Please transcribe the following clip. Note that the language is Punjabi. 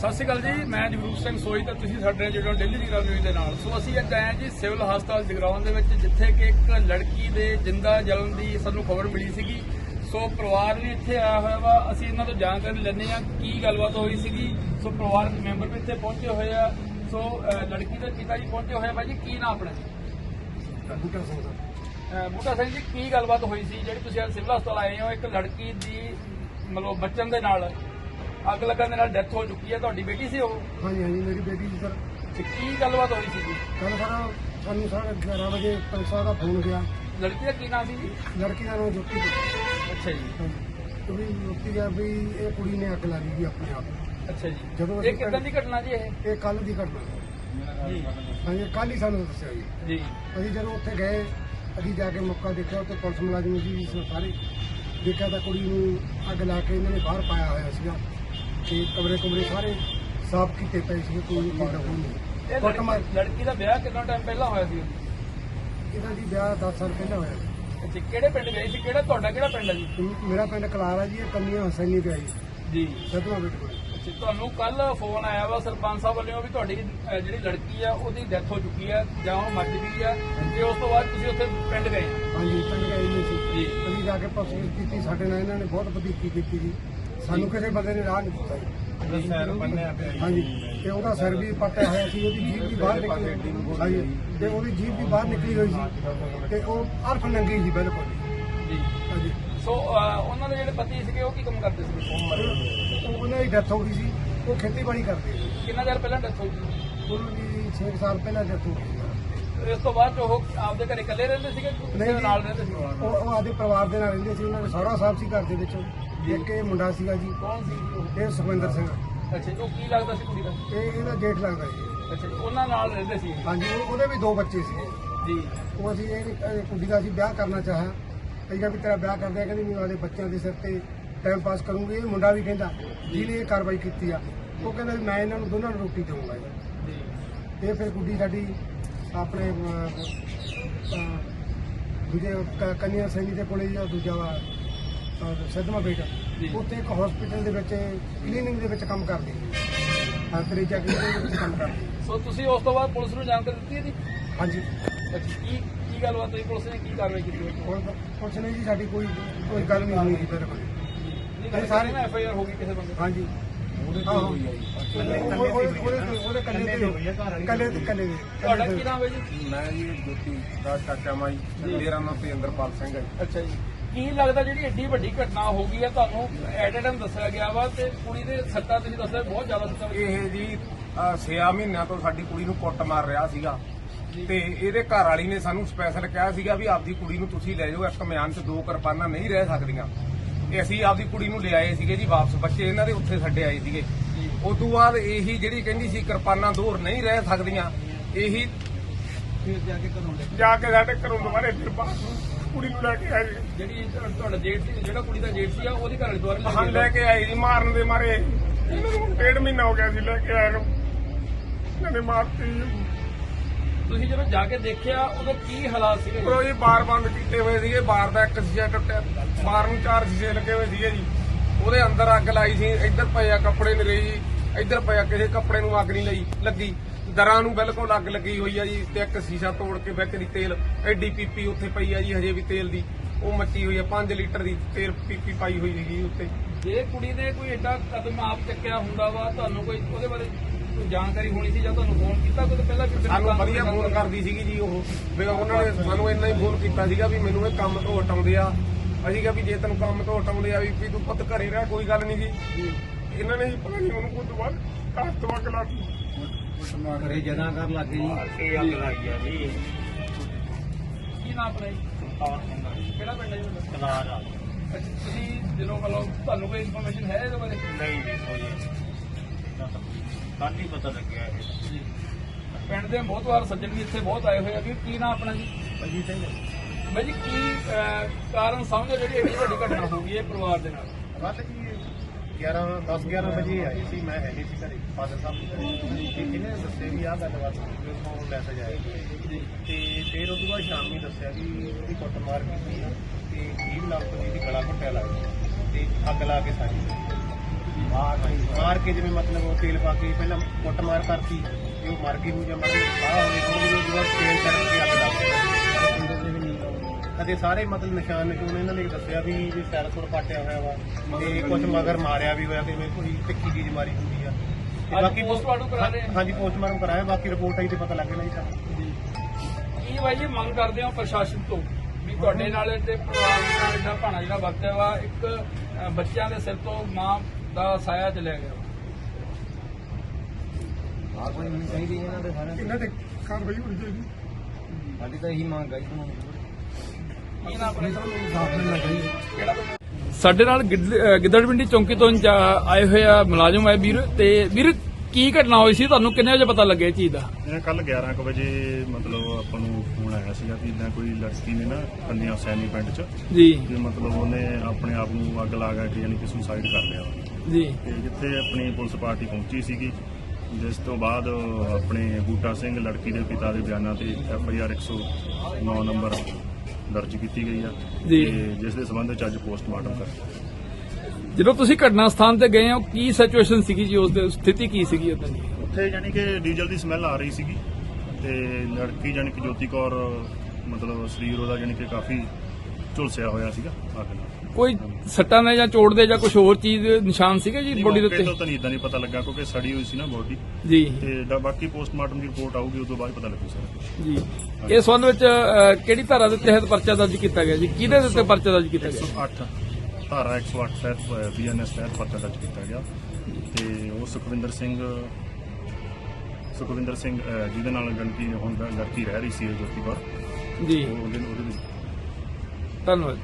ਸਤਿ ਸ਼੍ਰੀ ਅਕਾਲ ਜੀ ਮੈਂ ਜਗਰੂਪ ਸਿੰਘ ਸੋਈ ਤੇ ਤੁਸੀਂ ਸਾਡੇ ਜਿਹੜਾ ਡੇਲੀ ਦੀ ਨਿਊਜ਼ ਦੇ ਨਾਲ। ਸੋ ਅਸੀਂ ਅੱਜ ਆਏ ਹਾਂ ਜੀ ਸਿਵਲ ਹਸਪਤਾਲ ਜਗਰਾਉਂ ਦੇ ਵਿੱਚ ਜਿੱਥੇ ਕਿ ਇੱਕ ਲੜਕੀ ਦੇ ਜਿੰਦਾ ਜਲਣ ਦੀ ਸਾਨੂੰ ਖਬਰ ਮਿਲੀ ਸੀਗੀ। ਸੋ ਪਰਿਵਾਰ ਵੀ ਇੱਥੇ ਆਇਆ ਹੋਇਆ ਵਾ ਅਸੀਂ ਇਹਨਾਂ ਤੋਂ ਜਾਣਕਾਰੀ ਲੈਣੇ ਆ ਕੀ ਗੱਲਬਾਤ ਹੋਈ ਸੀਗੀ। ਸੋ ਪਰਿਵਾਰਕ ਮੈਂਬਰ ਵੀ ਇੱਥੇ ਪਹੁੰਚੇ ਹੋਏ ਆ। ਸੋ ਲੜਕੀ ਦੇ ਪਿਤਾ ਜੀ ਪਹੁੰਚੇ ਹੋਏ ਆ ਬਾਈ ਜੀ ਕੀ ਨਾਮ ਆਪਣਾ ਬੂਟਾ ਸਿੰਘ ਸਰ। ਬੂਟਾ ਸਿੰਘ ਜੀ ਕੀ ਗੱਲਬਾਤ ਹੋਈ ਸੀ ਜਿਹੜੀ ਤੁਸੀਂ ਅੱਜ ਸਿਵਲ ਹਸਪਤਾਲ ਆਏ ਹੋ? ਇੱਕ ਲੜਕੀ ਦੀ ਮਤਲਬ ਬੱਚਨ ਦੇ ਨਾਲ ਅੱਗ ਲੱਗਣ ਦੇ ਨਾਲ ਡੈਥ ਹੋ ਚੁੱਕੀ ਹੈ ਤੁਹਾਡੀ ਬੇਟੀ ਸੀ ਉਹ? ਹਾਂਜੀ ਹਾਂਜੀ ਮੇਰੀ ਬੇਟੀ ਜੀ ਸਰ। ਤੇ ਕੀ ਗੱਲਬਾਤ ਹੋਈ ਸੀ ਜੀ? ਕੱਲ ਸਰ ਸਾਨੂੰ ਸਾਢੇ 11 ਵਜੇ ਪੰਚਾ ਦਾ ਫੋਨ ਗਿਆ। ਲੜਕੀ ਦਾ ਕੀ ਨਾਮ ਸੀ ਜੀ? ਲੜਕੀ ਦਾ ਨਾਮ ਜੋਤੀ ਸੀ। ਅੱਛਾ ਜੀ। ਵੀ ਜੋਤੀ ਗਿਆ ਵੀ ਇਹ ਕੁੜੀ ਨੇ ਅੱਗ ਲਾ ਲਈ ਜੀ ਆਪਣੇ ਆਪ। ਅੱਛਾ ਜੀ। ਜਦੋਂ ਇਹ ਅਸੀਂ ਕਿੱਦਾਂ ਦੀ ਘਟਨਾ ਜੀ ਇਹ? ਇਹ ਕੱਲ ਦੀ ਘਟਨਾ। ਜੀ। ਹਾਂਜੀ ਕੱਲ ਹੀ ਸਾਨੂੰ ਦੱਸਿਆ ਜੀ। ਜੀ। ਅਸੀਂ ਜਦੋਂ ਉੱਥੇ ਗਏ ਅਸੀਂ ਜਾ ਕੇ ਮੌਕਾ ਦੇਖਿਆ ਉੱਥੇ ਪੁਲਿਸ ਮੁਲਾਜ਼ਮ ਜੀ ਸੀ ਸਾਰੇ। ਦੇਖਿਆ ਤਾਂ ਕੁੜੀ ਨੂੰ ਅੱਗ ਲਾ ਕੇ ਇਹਨਾਂ ਨੇ ਬਾਹਰ ਪਾਇਆ ਹੋਇਆ ਸੀਗਾ। ਤੇ ਕਮਰੇ ਕਮਰੇ ਸਾਰੇ ਸਾਫ਼ ਕੀਤੇ ਪਏ ਸੀ ਕੋਈ ਨਹੀਂ। ਕੁੱਟ ਮਾਰ ਲੜਕੀ- ਦਾ ਵਿਆਹ ਕਿੰਨਾ ਟਾਈਮ ਪਹਿਲਾਂ ਹੋਇਆ ਸੀ? ਇਹਦਾ ਜੀ ਵਿਆਹ 10 ਸਾਲ ਪਹਿਲਾਂ ਹੋਇਆ। ਸੀ। ਅੱਛਾ ਕਿਹੜੇ ਪਿੰਡ ਗਏ ਸੀ? ਕਿਹੜਾ ਤੁਹਾਡਾ ਕਿਹੜਾ ਪਿੰਡ ਹੈ ਜੀ? ਮੇਰਾ ਪਿੰਡ ਕਲਾਰਾ ਜੀ ਇਹ ਕੰਨੀਆਂ ਹਸੈਨੀ ਤੇ ਆਈ ਜੀ। ਸਤਵਾ ਬੇਟ ਕੋਲ। ਅੱਛਾ ਤੁਹਾਨੂੰ ਕੱਲ ਫੋਨ ਆਇਆ ਵਾ ਸਰਪੰਚ ਸਾਹਿਬ ਵੱਲੋਂ ਵੀ ਤੁਹਾਡੀ ਜਿਹੜੀ ਲੜਕੀ ਆ ਉਹਦੀ ਡੈਥ ਹੋ ਚੁੱਕੀ ਆ ਜਾਂ ਉਹ ਮਰ ਗਈ ਆ ਤੇ ਉਸ ਤੋਂ ਬਾਅਦ ਤੁਸੀਂ ਉੱਥੇ ਪਿੰਡ ਗਏ? ਹਾਂਜੀ ਪਿੰਡ ਗਏ ਨਹੀਂ ਸੀ। ਜੀ। ਅਸੀਂ ਜਾ ਕੇ ਪੁੱਛਗਿੱਛ ਕੀਤੀ ਸਾਡੇ ਨਾਲ ਇਹਨਾਂ ਨੇ ਬਹੁਤ ਵਧੀਕੀ ਕੀਤੀ ਜੀ। ਸਾਨੂੰ ਕਿਸੇ ਬੰਦੇ ਨੇ ਰਾਹ ਨਹੀਂ ਦਿੱਤਾ ਜੀ। ਹਾਂਜੀ ਤੇ ਉਹਦਾ ਸਿਰ ਵੀ ਪੱਟਿਆ ਹੋਇਆ ਸੀ ਉਹਦੀ ਜੀਭ ਵੀ ਬਾਹਰ ਨਿਕਲੀ ਹਾਂਜੀ ਤੇ ਉਹਦੀ ਜੀਭ ਵੀ ਬਾਹਰ ਨਿਕਲੀ ਹੋਈ ਸੀ। ਤੇ ਉਹ ਅਰਫ ਨੰਗੀ ਸੀ ਬਿਲਕੁਲ। ਜੀ। ਹਾਂਜੀ। ਸੋ ਅਹ, ਉਹਨਾਂ ਦੇ ਜਿਹੜੇ ਪਤੀ ਸੀਗੇ ਉਹ ਕੀ ਕੰਮ ਕਰਦੇ ਸੀ? ਉਹ- ਉਹਨਾਂ ਦੀ ਡੈਥ ਹੋ ਗਈ ਸੀ। ਉਹ ਖੇਤੀਬਾੜੀ ਕਰਦੇ ਸੀ। ਕਿੰਨਾ ਚਿਰ ਪਹਿਲਾਂ ਡੈਥ ਹੋਈ ਸੀ? ਉਹਨਾਂ ਦੀ 6 ਸਾਲ ਪਹਿਲਾਂ ਡੈਥ ਹੋ ਗਈ ਸੀ। ਇਸ ਤੋਂ ਬਾਅਦ 'ਚ ਉਹ ਆਪਦੇ ਘਰੇ ਇਕੱਲੇ ਰਹਿੰਦੇ ਸੀਗੇ ਕਿ ਕਿਸੇ ਦੇ ਨਾਲ ਰਹਿੰਦੇ ਸੀ? ਉਹ ਉਹ ਆਦੇ ਪਰਿਵਾਰ ਦੇ ਨਾਲ ਰਹਿੰਦੇ ਸੀ। ਉਹਨਾਂ ਦੇ ਸਹੁਰਾ ਸਾਹਿਬ ਸੀ ਘਰ ਦੇ ਵਿੱਚ। ਇੱਕ ਇਹ ਮੁੰਡਾ ਸੀਗਾ ਜੀ। ਕੌਣ ਸੀ? ਜੀ ਉਹ? ਇਹ ਸੁਖਵਿੰਦਰ ਸਿੰਘ। ਅੱਛਾ ਜੀ, ਉਹ ਕੀ ਲੱਗਦਾ ਸੀ ਕੁੜੀ ਦਾ? ਇਹ ਇਹਦਾ ਜੇਠ ਲੱਗਦਾ ਜੀ। ਅੱਛਾ ਜੀ, ਉਹਨਾਂ ਨਾਲ ਰਹਿੰਦੇ ਸੀ ਹਾਂਜੀ ਉਹ- ਉਹਦੇ ਵੀ ਦੋ ਬੱਚੇ ਸੀ। ਜੀ। ਉਹ ਅਸੀਂ ਇਹ ਇਹ ਕੁੜੀ ਦਾ ਅਸੀਂ ਵਿਆਹ ਕਰਨਾ ਚਾਹਿਆ ਅਸੀਂ ਕਿਹਾ ਵੀ ਤੇਰਾ ਵਿਆਹ ਕਰਦੇ ਆ ਕਹਿੰਦੀ ਮੈਂ ਉਹਦੇ ਬੱਚਿਆਂ ਦੇ ਸਿਰ ਤੇ ਟਾਈਮ ਪਾਸ ਕਰੂੰਗੀ। ਇਹ ਮੁੰਡਾ ਵੀ ਕਹਿੰਦਾ ਜਿਹਨੇ ਇਹ ਕਾਰਵਾਈ ਕੀਤੀ ਆ। ਉਹ ਕਹਿੰਦਾ ਵੀ ਮੈਂ ਇਹਨਾਂ ਨੂੰ ਦੋਨਾਂ ਨੂੰ ਰੋਟੀ ਦੇਵਾਂਗਾ ਜੀ। ਜੀ। ਇਹ ਫਿਰ ਗੁੱਡੀ ਸਾਡੀ ਆਪਣੇ ਅਹ, ਅਹ, ਦੂਜੇ ਕ- ਕੰਨਿਆ ਸੈਣੀ ਦੇ ਕੋਲੇ ਜਾਂ ਦੂਜਾ ਵਾ ਸਿੱਧਮਾ ਬੇਟਾ। ਜੀ। ਉੱਥੇ ਇੱਕ ਹਸਪੀਟਲ ਦੇ ਵਿੱਚ ਕਲੀਨਿੰਗ ਦੇ ਵਿੱਚ ਕੰਮ ਕਰਦੀ। ਹਾਂ ਤਰੀਜਾ ਕਲੀਨਿੰਗ ਦੇ ਵਿੱਚ ਕੰਮ ਕਰਦੀ। ਸੋ ਤੁਸੀਂ ਉਸ ਤੋਂ ਬਾਅਦ ਪੁਲਿਸ ਨੂੰ ਜਾਣਕਾਰੀ ਦਿੱਤੀ ਹੈ ਜੀ? ਹਾਂਜੀ। ਅੱਛਾ ਕੀ ਕੀ ਗੱਲਬਾਤ ਹੋਈ? ਪੁਲਿਸ ਨੇ ਕੀ ਕਾਰਵਾਈ ਕੀਤੀ ਹੁਣ ਕੁਛ ਨਹੀਂ ਜੀ ਸਾਡੀ ਕੋਈ ਕੋਈ ਗੱਲ ਨਹੀਂ ਹੋਈ ਜੀ ਬਿਲਕੁਲ। ਨਹੀਂ ਸਾਰੇ ਸਾਰੇ- ਐਫ ਆਈ ਆਰ ਹੋ ਗਈ ਕਿਸੇ ਬੰਦੇ ਹਾਂਜੀ। ਉਹਦੇ ਤੇ ਹੋਈ ਆ ਜੀ। ਉਹਦੇ ਕੱਲੇ ਤੇ ਹੋਈ ਆ ਕੱਲੇ ਤੇ ਕੱਲੇ ਦੇ ਤੁਹਾਡਾ ਕੀ ਨਾਮ ਹੈ ਜੀ? ਮੈਂ ਜੀ ਜੋਤੀ ਦਾ ਚਾਚਾ ਮਾਈ ਮੇਰਾ ਨਾਮ ਤੇਂਦਰਪਾਲ ਸਿੰਘ ਹੈ ਜੀ। ਅੱਛਾ ਜੀ। ਕੀ ਲੱਗਦਾ ਜਿਹੜੀ ਏਡੀ ਵੱਡੀ ਘਟਨਾ ਹੋ ਗਈ ਹੈ ਤੁਹਾਨੂੰ ਐਟ ਟਾਈਮ ਦੱਸਿਆ ਗਿਆ ਵਾ ਤੇ ਕੁੜੀ ਦੇ ਸੱਟਾਂ ਤੁਸੀਂ ਦੱਸਿਆ ਬਹੁਤ ਜ਼ਿਆਦਾ ਸੱਟਾਂ। ਇਹ ਜੀ 6 ਮਹੀਨਿਆਂ ਤੋਂ ਸਾਡੀ ਕੁੜੀ ਨੂੰ ਕੁੱਟ ਮਾਰ ਰਿਹਾ ਸੀਗਾ। ਤੇ ਇਹਦੇ ਘਰ ਵਾਲੀ ਨੇ ਸਾਨੂੰ ਸਪੈਸ਼ਲ ਕਿਹਾ ਸੀਗਾ ਵੀ ਆਪਦੀ ਕੁੜੀ ਨੂੰ ਤੁਸੀਂ ਲੈ ਜਾਓ ਇੱਕ ਮਿਆਨ 'ਚ ਦੋ ਕਿਰਪਾਨਾਂ ਨਹੀਂ ਰਹਿ ਸਕਦੀਆਂ। ਤੇ ਅਸੀਂ ਆਪਦੀ ਕੁੜੀ ਨੂੰ ਲਿਆਏ ਸੀਗੇ ਜੀ ਵਾਪਸ ਬੱਚੇ ਇਹਨਾਂ ਦੇ ਉੱਥੇ ਛੱਡੇ ਆਏ ਸੀਗੇ। ਉਸ ਤੋਂ ਬਾਅਦ ਇਹੀ ਜਿਹੜੀ ਕਹਿੰਦੀ ਸੀ ਕਿਰਪਾਨਾਂ ਦੂਰ ਨਹੀਂ ਰਹਿ ਸਕਦੀਆਂ ਇਹੀ ਜਾ ਕੇ ਸਾਡੇ ਘਰੋਂ ਦੁਬਾਰੇ ਫਿਰ ਬਾਹਰ। ਕੁੜੀ ਨੂੰ ਲੈ ਕੇ ਆਏ। ਜੀ। ਜਿਹੜੀ ਤੁਹਾਡਾ ਜੇਠ ਸੀ ਜਿਹੜਾ ਕੁੜੀ ਦਾ ਜੇਠ ਸੀ ਆ ਉਹਦੇ ਘਰ ਵਾਲੇ ਦੁਆਰੇ ਹਾਂ ਲੈ ਕੇ ਆਏ ਜੀ ਮਾਰਨ ਦੇ ਮਾਰੇ। ਇਹਨਾਂ ਨੂੰ ਡੇਢ ਮਹੀਨਾ ਹੋ ਗਿਆ ਸੀ ਲੈ ਕੇ ਆਏ ਨੂੰ। ਇਹਨਾਂ ਨੇ ਮਾਰਤੀ ਜੀ। ਤੁਸੀਂ ਜਦੋਂ ਜਾ ਕੇ ਦੇਖਿਆ ਉਦੋਂ ਕੀ ਹਾਲਾਤ ਸੀਗੇ? ਉਹ ਜੀ ਬਾਰ ਬੰਦ ਕੀਤੇ ਹੋਏ ਸੀਗੇ ਬਾਰ ਦਾ ਇੱਕ ਸ਼ੀਸ਼ਾ ਟੁੱਟਿਆ। ਬਾਰ ਨੂੰ ਚਾਰ ਸ਼ੀਸ਼ੇ ਲੱਗੇ ਹੋਏ ਸੀਗੇ ਜੀ। ਉਹਦੇ ਅੰਦਰ ਅੱਗ ਲਾਈ ਸੀ ਇੱਧਰ ਪਿਆ ਕੱਪੜੇ ਨਹੀਂ ਰਹੀ ਜੀ। ਇੱਧਰ ਪਿਆ ਕਿਸੇ ਕੱਪੜੇ ਨੂੰ ਅੱਗ ਨਹੀਂ ਲਈ ਲੱਗੀ। ਦਰਾਂ ਨੂੰ ਬਿਲਕੁਲ ਅੱਗ ਲੱਗੀ ਹੋਈ ਆ ਜੀ ਤੇ ਇੱਕ ਸ਼ੀਸ਼ਾ ਤੋੜ ਕੇ ਵਿੱਚ ਦੀ ਤੇਲ ਐਡੀ ਪੀਪੀ ਉੱਥੇ ਪਈ ਆ ਜੀ ਹਜੇ ਵੀ ਤੇਲ ਦੀ। ਉਹ ਮੱਚੀ ਹੋਈ ਆ 5 ਲੀਟਰ ਦੀ ਤੇਲ ਪੀਪੀ ਪਾਈ ਹੋਈ ਸੀਗੀ ਉੱਤੇ। ਜੇ ਕੁੜੀ ਨੇ ਕੋਈ ਏਡਾ ਕਦਮ ਆਪ ਚੱਕਿਆ ਹੁੰਦਾ ਵਾ ਤੁਹਾਨੂੰ ਕੋਈ ਉਹਦੇ ਬਾਰੇ ਕੋਈ ਜਾਣਕਾਰੀ ਹੋਣੀ ਸੀ ਜਾਂ ਤੁਹਾਨੂੰ ਫੋਨ ਕੀਤਾ ਕੋਈ ਪਹਿਲਾਂ ਵੀ ਸਾਨੂੰ ਵਧੀਆ ਫੋਨ ਕਰਦੀ ਸੀਗੀ ਜੀ ਉਹ। ਵੀ ਉਹਨਾਂ ਨੇ ਸਾਨੂੰ ਇੰਨਾ ਹੀ ਫੋਨ ਕੀਤਾ ਸੀਗਾ ਵੀ ਮੈਨੂੰ ਇਹ ਕੰਮ ਤੋਂ ਹਟਾਉਂਦੇ ਆ। ਅਸੀਂ ਕਿਹਾ ਵੀ ਜੇ ਤੈਨੂੰ ਕੰਮ ਤੋਂ ਹਟਾਉਂਦੇ ਆ ਵੀ ਤੂੰ ਪੁੱਤ ਘਰੇ ਰਹਿ ਕੋਈ ਗੱਲ ਨਹੀਂ ਜੀ। ਇਹਨਾਂ ਨੇ ਜੀ ਪਤਾ ਨਹੀਂ ਉਹਨੂੰ ਕੋਈ ਦੁਬਾਰਾ ਲਾ ਦਿੱਤੀ। ਘਰੇ ਜਨਾ ਕਰ ਲੱਗ ਗਈ। ਇਹ ਅੱਗ ਲੱਗ ਗਿਆ ਜੀ। ਕੀ ਨਾਮ ਆਪਣਾ ਜੀ? ਸੁਲਤਾਨ ਸਿੰਘ ਕਿਹੜਾ ਪਿੰਡ ਹੈ ਜੀ ਤੁਹਾਡਾ? ਕਲਾਰ ਅੱਛਾ, ਤੁਸੀਂ ਜਦੋਂ ਮਤਲਬ ਤੁਹਾਨੂੰ ਕੋਈ ਇਨਫੋਰਮੇਸ਼ਨ ਹੈ ਇਹਦੇ ਬਾਰੇ? ਨਹੀਂ ਜੀ ਕੋਈ ਕੱਲ ਹੀ ਪਤਾ ਲੱਗਿਆ ਇਹ। ਜੀ। ਪਿੰਡ ਦੇ ਬਹੁਤ ਵਾਰ ਸੱਜਣ ਵੀ ਇੱਥੇ ਬਹੁਤ ਆਏ ਹੋਏ ਆ। ਵੀ ਕੀ ਨਾਮ ਆਪਣਾ ਜੀ? ਅਜੀ ਸਿੰਘ। ਬਾਈ ਜੀ ਕੀ ਕਾਰਨ ਸਮਝੋ ਜਿਹੜੀ ਏਡੀ ਵੱਡੀ ਘਟਨਾ ਹੋ ਗਈ ਹੈ ਪਰਿਵਾਰ ਦੇ ਨਾਲ। ਰਾਤ ਜੀ 11 10 11 ਵਜੇ ਆਈ ਸੀ, ਮੈਂ ਹੈ ਨਹੀਂ ਸੀ ਘਰੇ ਫਾਦਰ ਸਾਹਿਬ ਦੇ ਘਰੇ। ਤੇ ਇਹਨੇ ਦੱਸਿਆ ਵੀ ਆਹ ਗੱਲਬਾਤ ਮੇਰੇ ਕੋਲ ਮੈਸੇਜ ਆਇਆ। ਜੀ ਤੇ ਫਿਰ ਉਸ ਤੋਂ ਬਾਅਦ ਸ਼ਾਮੀ ਦੱਸਿਆ ਵੀ ਉਹਦੀ ਕੁੱਟਮਾਰ ਕੀਤੀ ਆ, ਤੇ 20 ਲੱਖ ਤੋਂ ਇਹਦੀ ਗਲਾ ਘੁੱਟਿਆ ਲੱਗਦਾ ਤੇ ਅੱਗ ਲਾ ਕੇ ਸਾਰੀ। ਮਾਰ ਮਾਰ ਕੇ ਜਿਵੇਂ ਮਤਲਬ ਉਹ ਤੇਲ ਪਾ ਕੇ ਪਹਿਲਾਂ ਕੁੱਟ ਮਾਰ ਕਰਤੀ, ਤੇ ਉਹ ਮਰ ਗਈ ਹੋ ਜਾਂ ਮਰ ਗਈ ਬਾਹ ਹੋ ਗਈ ਜਦੋਂ ਤੇਲ ਚੜ ਕੇ ਅੱਗ ਲੱਗ ਅਤੇ ਸਾਰੇ ਮਤਲਬ ਨਿਸ਼ਾਨ ਨਿਸ਼ੂਨ ਇਹਨਾਂ ਨੇ ਦੱਸਿਆ ਵੀ ਜੇ ਸਿਰ ਸੁਰ ਪਾਟਿਆ ਹੋਇਆ ਵਾ ਤੇ ਕੁਝ ਮਗਰ ਮਾਰਿਆ ਵੀ ਹੋਇਆ ਕਿਵੇਂ ਕੋਈ ਤਿੱਖੀ ਚੀਜ਼ ਮਾਰੀ ਹੁੰਦੀ ਆ। ਤੇ ਬਾਕੀ postmortem ਕਰਾ ਰਹੇ ਆ? ਹਾਂਜੀ ਪੋਸਟਮਾਰਟਮ ਕਰਾਇਆ ਬਾਕੀ ਰਿਪੋਰਟ ਆਈ ਤੇ ਪਤਾ ਲੱਗਣਾ ਹੀ ਸਾਨੂੰ। ਕੀ ਬਾਈ ਜੀ ਮੰਗ ਕਰਦੇ ਹੋ ਪ੍ਰਸ਼ਾਸਨ ਤੋਂ? ਵੀ ਤੁਹਾਡੇ ਨਾਲ ਤੇ ਪਰਿਵਾਰ ਨਾਲ ਜਿਹੜਾ ਭਾਣਾ ਜਿਹੜਾ ਵਰਤਿਆ ਵਾ ਇੱਕ ਬੱਚਿਆਂ ਦੇ ਸਿਰ ਤੋਂ ਮਾਂ ਦਾ ਸਾਇਆ ਚਲਿਆ ਗਿਆ ਆਹ ਕੋਈ ਨਹੀਂ ਚਾਹੀਦੀ ਇਹਨਾਂ ਦੇ ਸਾਰਿਆਂ ਇਹਨਾਂ ਤੇ ਕਾਰਵਾਈ ਹੋਣੀ ਚਾਹੀਦੀ। ਸਾਡੀ ਤਾਂ ਇਹੀ ਮੰਗ ਹੈ ਜੀ ਕੀ ਨਾਮ ਆਪਣਾ ਸਾਫ਼ ਮਿਲਣਾ ਚਾਹੀਦਾ ਸਾਡੇ ਨਾਲ ਗਿੱਦੜਵਿੰਡੀ ਚੌਂਕੀ ਤੋਂ ਆਏ ਹੋਏ ਆ ਮੁਲਾਜ਼ਮ ਆਏ ਵੀਰ ਤੇ ਵੀਰ ਕੀ ਘਟਨਾ ਹੋਈ ਸੀ? ਤੁਹਾਨੂੰ ਕਿੰਨੇ ਵਜੇ ਪਤਾ ਲੱਗਿਆ ਇਹ ਚੀਜ਼ ਦਾ? ਕੱਲ 11 ਕੁ ਵਜੇ ਮਤਲਬ ਆਪਾਂ ਨੂੰ ਫੋਨ ਆਇਆ ਸੀਗਾ ਕਿ ਇਦਾਂ ਕੋਈ ਲੜਕੀ ਨੇ ਨਾ ਕੰਨਿਆ ਸੈਣੀ ਪਿੰਡ ਚ ਜੀ। ਕਿ ਮਤਲਬ ਉਹਨੇ ਆਪਣੇ ਆਪ ਨੂੰ ਅੱਗ ਲਾ ਕੇ ਯਾਨੀ ਕਿ ਸੁਸਾਈਡ ਕਰ ਲਿਆ। ਜੀ। ਤੇ ਜਿੱਥੇ ਆਪਣੀ ਪੁਲਿਸ ਪਾਰਟੀ ਪਹੁੰਚੀ ਸੀਗੀ ਜਿਸ ਤੋਂ ਬਾਅਦ ਆਪਣੇ ਬੂਟਾ ਸਿੰਘ ਲੜਕੀ ਦੇ ਪਿਤਾ ਦੇ ਬਿਆਨਾਂ ਤੇ ਐਫ ਆਈ ਆਰ 109 ਨੰਬਰ ਦਰਜ ਕੀਤੀ ਗਈ ਆ ਜੀ। ਤੇ ਜਿਸ ਦੇ ਸੰਬੰਧ ਵਿੱਚ ਅੱਜ ਪੋਸਟਮਾਰਟਮ ਕਰ ਜਦੋਂ ਤੁਸੀਂ ਘਟਨਾ ਸਥਾਨ ਤੇ ਗਏ ਹੋ ਕੀ ਸਿਚੁਏਸ਼ਨ ਸੀਗੀ ਜੀ? ਉਸ ਦੀ ਸਥਿਤੀ ਕੀ ਸੀਗੀ ਉਦੋਂ ਦੀ ਉੱਥੇ ਯਾਨੀ ਕਿ ਡੀਜ਼ਲ ਦੀ ਸਮੈਲ ਆ ਰਹੀ ਸੀਗੀ ਤੇ ਲੜਕੀ ਯਾਨੀ ਕਿ ਜੋਤੀ ਕੌਰ ਮਤਲਬ ਸਰੀਰ ਉਹਦਾ ਯਾਨੀ ਕਿ ਕਾਫੀ ਝੁਲਸਿਆ ਹੋਇਆ ਸੀਗਾ ਅੱਗ ਨਾਲ। ਕੋਈ ਸੱਟਾਂ ਦੇ ਜਾਂ ਚੋਟ ਦੇ ਜਾਂ ਕੁਝ ਹੋਰ ਚੀਜ਼ ਦੇ ਨਿਸ਼ਾਨ ਸੀਗੇ ਜੀ ਬੋਡੀ ਦੇ ਤੋਂ ਉੱਤੇ? ਤਾਂ ਨਹੀਂ ਇਦਾਂ ਨਹੀਂ ਪਤਾ ਲੱਗਾ ਕਿਉਂਕਿ ਸੜੀ ਹੋਈ ਸੀ ਨਾ ਬੋਡੀ। ਜੀ। ਤੇ ਡਾ- ਬਾਕੀ ਪੋਸਟਮਾਰਟਮ ਦੀ ਰਿਪੋਰਟ ਆਊਗੀ ਤੋਂ ਬਾਅਦ ਪਤਾ ਲੱਗੂ ਸਾਰਾ। ਜੀ। ਇਸ ਸੰਬੰਧ ਵਿੱਚ ਅ, ਕਿਹੜੀ ਧਾਰਾ ਦੇ ਤਹਿਤ ਪਰਚਾ ਦਰਜ ਕੀਤਾ ਗਿਆ ਜੀ? ਕਿਹਦੇ ਦੇ ਉੱਤੇ ਪਰਚਾ ਦਰਜ ਕੀਤਾ ਗਿਆ? 108 ਧਾਰਾ 108 ਤਹਿਤ ਬੀਐਨਐਸ ਤਹਿਤ ਪਰਚਾ ਦਰਜ ਕੀਤਾ ਗਿਆ। ਤੇ ਉਹ ਸੁਖਵਿੰਦਰ ਸਿੰਘ ਸੁਖਵਿੰਦਰ ਸਿੰਘ ਅਹ, ਜਿਹਦੇ ਨਾਲ ਗਣਤੀ ਹੁਣ ਲੜਕੀ ਰਹਿ ਰਹੀ ਸੀ ਜੋਤੀ ਕੌਰ। ਜੀ। ਉਹ ਉਹਦੇ ਉਹਦੇ ਵਿੱਚ। ਧੰਨਵਾਦ।